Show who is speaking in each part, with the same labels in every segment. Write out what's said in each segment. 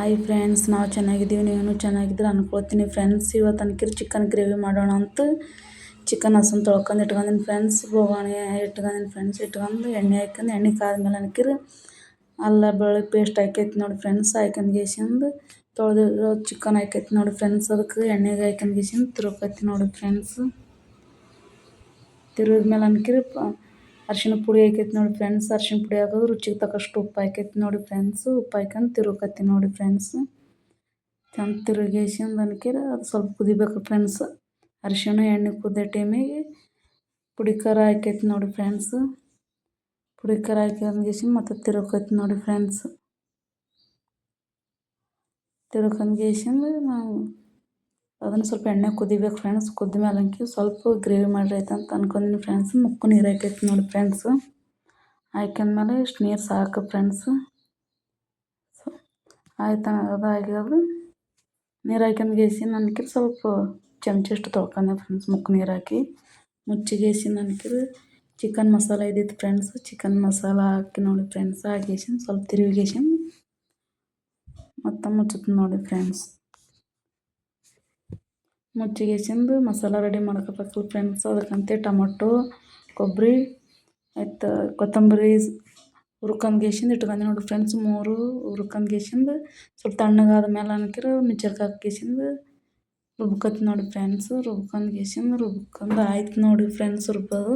Speaker 1: Hi friends ನಾವು ಚೆನ್ನಾಗಿದ್ದೀವಿ ನೀವು ಚೆನ್ನಾಗಿದ್ದೀರ ಅನ್ಕೊಳ್ತೀನಿ ಫ್ರೆಂಡ್ಸ್ ಇವತ್ತು ಅನ್ಕಿರಿ ಚಿಕನ್ ಗ್ರೇವಿ ಮಾಡೋಣ ಅಂತ ಚಿಕನ್ ಹಸನ್ ತೊಳ್ಕೊಂಡು ಇಟ್ಕೊಂಡಿನಿ ಫ್ರೆಂಡ್ಸ್ ಬೋಗಣಿ ಇಟ್ಕೊಂಡಿನಿ ಫ್ರೆಂಡ್ಸ್ ಇಟ್ಕೊಂಡು ಎಣ್ಣೆ ಹಾಕೊಂಡು ಎಣ್ಣೆ ಕಾದ್ಮೇಲೆ ಅನ್ಕಿರಿ ಅಲ್ಲ ಬೆಳ್ಳುಳ್ಳಿ ಪೇಸ್ಟ್ ಹಾಕೈತಿ ನೋಡಿ ಫ್ರೆಂಡ್ಸ್ ಹಾಕೊಂಡು ಗೇಸಿಂದು ತೊಳೆದಿರೋ ಚಿಕನ್ ಹಾಕೈತಿ ನೋಡಿ ಫ್ರೆಂಡ್ಸ್ ಅದಕ್ಕೆ ಎಣ್ಣೆಗೆ ಹಾಕೊಂಡು ಗೇಸಿಂದು ತಿರುಗೈತಿ ನೋಡಿ ಫ್ರೆಂಡ್ಸ್ ತಿರುಗಿದ್ಮೇಲೆ ಅನ್ಕಿರ ಅರ್ಶಿಣ ಪುಡಿ ಹಾಕೈತಿ ನೋಡಿ ಫ್ರೆಂಡ್ಸ್ ಅರ್ಶಿನ ಪುಡಿ ಹಾಕೋದು ರುಚಿಗೆ ತಕ್ಕಷ್ಟು ಉಪ್ಪು ಹಾಕೈತಿ ನೋಡಿ ಫ್ರೆಂಡ್ಸ್ ಉಪ್ಪು ಹಾಕೊಂಡು ತಿರುಗತ್ತಿ ನೋಡಿ ಫ್ರೆಂಡ್ಸ್ ಚಂದ ತಿರುಗೇಸಿಂದ ಅನ್ಕೇರಿ ಅದು ಸ್ವಲ್ಪ ಕುದಿಬೇಕು ಫ್ರೆಂಡ್ಸ್ ಅರಿಶಿಣ ಎಣ್ಣೆ ಕುದ್ದ ಟೈಮಿಗೆ ಪುಡಿ ಖಾರ ಹಾಕೈತಿ ನೋಡಿ ಫ್ರೆಂಡ್ಸ್ ಪುಡಿ ಖಾರ ಹಾಕ್ಯಂಡ್ಗೇಸಿಂದ ಮತ್ತು ತಿರುಗೈತಿ ನೋಡಿ ಫ್ರೆಂಡ್ಸ್ ತಿರ್ಕೊಂಡ್ಗೇಸಿಂದ ನಾವು ಅದನ್ನು ಸ್ವಲ್ಪ ಎಣ್ಣೆ ಕುದಿಬೇಕು ಫ್ರೆಂಡ್ಸ್ ಕುದ್ದ ಮೇಲೆ ಅಂಕಿ ಸ್ವಲ್ಪ ಗ್ರೇವಿ ಮಾಡಿರೈತೆ ಅಂತ ಅನ್ಕೊಂಡಿನಿ ಫ್ರೆಂಡ್ಸ್ ಮುಕ್ಕು ನೀರು ಹಾಕೈತಿ ನೋಡಿ ಫ್ರೆಂಡ್ಸ್ ಹಾಕ್ಯಂದ್ಮೇಲೆ ಇಷ್ಟು ನೀರು ಸಾಕು ಫ್ರೆಂಡ್ಸ್ ಆಯ್ತು ಅದು ಆಗ್ಯದ ನೀರು ಹಾಕ್ಯಂದ್ಗೇಸಿಂದ ಅನ್ಕಿರ ಸ್ವಲ್ಪ ಚಮಚಷ್ಟು ತೊಳ್ಕೊಂಡೆ ಫ್ರೆಂಡ್ಸ್ ಮುಕ್ಕು ನೀರು ಹಾಕಿ ಮುಚ್ಚಿಗೇಸಿಂದ ಅನ್ಕಿರ ಚಿಕನ್ ಮಸಾಲ ಇದ್ದಿತ್ತು ಫ್ರೆಂಡ್ಸ್ ಚಿಕನ್ ಮಸಾಲ ಹಾಕಿ ನೋಡಿ ಫ್ರೆಂಡ್ಸ್ ಹಾಕೇಸಿಂದ ಸ್ವಲ್ಪ ತಿರುಗಿಗೇಸಿಂದ ಮತ್ತು ಮುಚ್ಚುತ್ತೆ ನೋಡಿ ಫ್ರೆಂಡ್ಸ್ ಮುಚ್ಚಿಗೆಸಿಂದು ಮಸಾಲ ರೆಡಿ ಮಾಡ್ಕೋಬೇಕು ಫ್ರೆಂಡ್ಸ್ ಅದಕ್ಕಂತೆ ಟೊಮೊಟೊ ಕೊಬ್ಬರಿ ಆಯ್ತು ಕೊತ್ತಂಬರಿ ಹುರ್ಕೊಂಡ್ಗೇಸಿಂದ ಇಟ್ಕೊಂಡೆ ನೋಡಿ ಫ್ರೆಂಡ್ಸ್ ಮೂರು. ಹುರ್ಕೊಂಡ್ಗೇಸಿಂದ ಸ್ವಲ್ಪ ತಣ್ಣಗಾದ ಮೇಲೆ ಅನ್ಕಿರ ಮಿಕ್ಚರ್ಗೆ ಹಾಕ್ಗೇಸಿಂದ ರುಬ್ಕತ್ ನೋಡಿ ಫ್ರೆಂಡ್ಸ್ ರುಬ್ಕೊಂಡ್ಗೇಸಿಂದ ರುಬ್ಕೊಂಡು ಆಯ್ತು ನೋಡಿ ಫ್ರೆಂಡ್ಸ್ ರುಬ್ಬೋದು.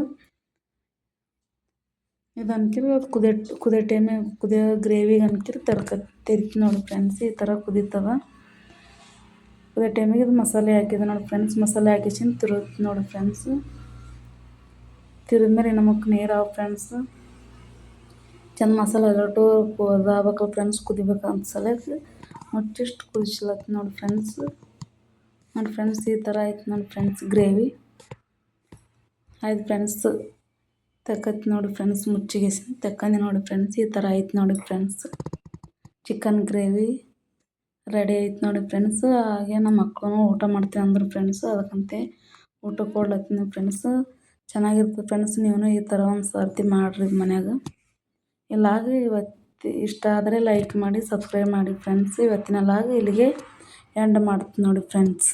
Speaker 1: ಇದು ಅನ್ಕಿರ ಅದು ಕುದಿಯೋ ಕುದಿಯೋ ಟೈಮಿಗೆ ಕುದಿಯೋ ಗ್ರೇವಿಗೆ ಅನ್ಕಿರ ತರ್ಕ ತೆರಿತು ನೋಡಿ ಫ್ರೆಂಡ್ಸ್ ಈ ಥರ ಕುದೀತದ ಕುದಿಯೋ ಟೈಮಿಗೆ ಇದು ಮಸಾಲೆ ಹಾಕಿದೆ ನೋಡಿ ಫ್ರೆಂಡ್ಸ್, ಮಸಾಲೆ ಹಾಕಿಸಿನ ತಿರುತ್ ನೋಡಿ ಫ್ರೆಂಡ್ಸ್. ತಿರುದ್ಮೇಲೆ ನಮಗೆ ನೀರು ಫ್ರೆಂಡ್ಸ್. ಚೆಂದ ಮಸಾಲೆ ಎಲ್ಲಟು ಅದಾಗಬೇಕು ಫ್ರೆಂಡ್ಸ್ ಕುದಿಬೇಕು ಅಂತ ಸಲಕ್ಕೆ ಮುಚ್ಚಿಷ್ಟು ಕುದಿಸ್ಲತ್ತು ನೋಡಿ ಫ್ರೆಂಡ್ಸ್. ನೋಡಿ ಫ್ರೆಂಡ್ಸ್, ಈ ಥರ ಆಯ್ತು ನೋಡಿ ಫ್ರೆಂಡ್ಸ್, ಗ್ರೇವಿ. ಆಯ್ತು ಫ್ರೆಂಡ್ಸ್, ತಕ್ಕತ್ ನೋಡಿ ಫ್ರೆಂಡ್ಸ್ ಮುಚ್ಚಿಗೆ ತಕ್ಕಂದು ನೋಡಿ ಫ್ರೆಂಡ್ಸ್, ಈ ಥರ ಆಯ್ತು ನೋಡಿ ಫ್ರೆಂಡ್ಸ್. Chicken gravy. ರೆಡಿ ಆಯ್ತು ನೋಡಿ ಫ್ರೆಂಡ್ಸ್ ಹಾಗೆ ನಮ್ಮ ಮಕ್ಕಳು ಊಟ ಮಾಡ್ತೀವಿ ಅಂದರು ಫ್ರೆಂಡ್ಸ್ ಅದಕ್ಕಂತೆ ಊಟ ಕೊಡ್ಲತ್ತೀನಿ ಫ್ರೆಂಡ್ಸ್ ಚೆನ್ನಾಗಿರ್ತದೆ ಫ್ರೆಂಡ್ಸ್ ನೀವು ಈ ಥರ ಒಂದು ಸರ್ತಿ ಮಾಡಿರಿ ಮನ್ಯಾಗ. ಇಲ್ಲಾಗ ಇವತ್ತು ಇಷ್ಟ ಆದರೆ ಲೈಕ್ ಮಾಡಿ ಸಬ್ಸ್ಕ್ರೈಬ್ ಮಾಡಿ ಫ್ರೆಂಡ್ಸ್ ಇವತ್ತಿನ ಲಾಗ್ ಇಲ್ಲಿಗೆ ಎಂಡ್ ಮಾಡ್ತೀನಿ ನೋಡಿ ಫ್ರೆಂಡ್ಸ್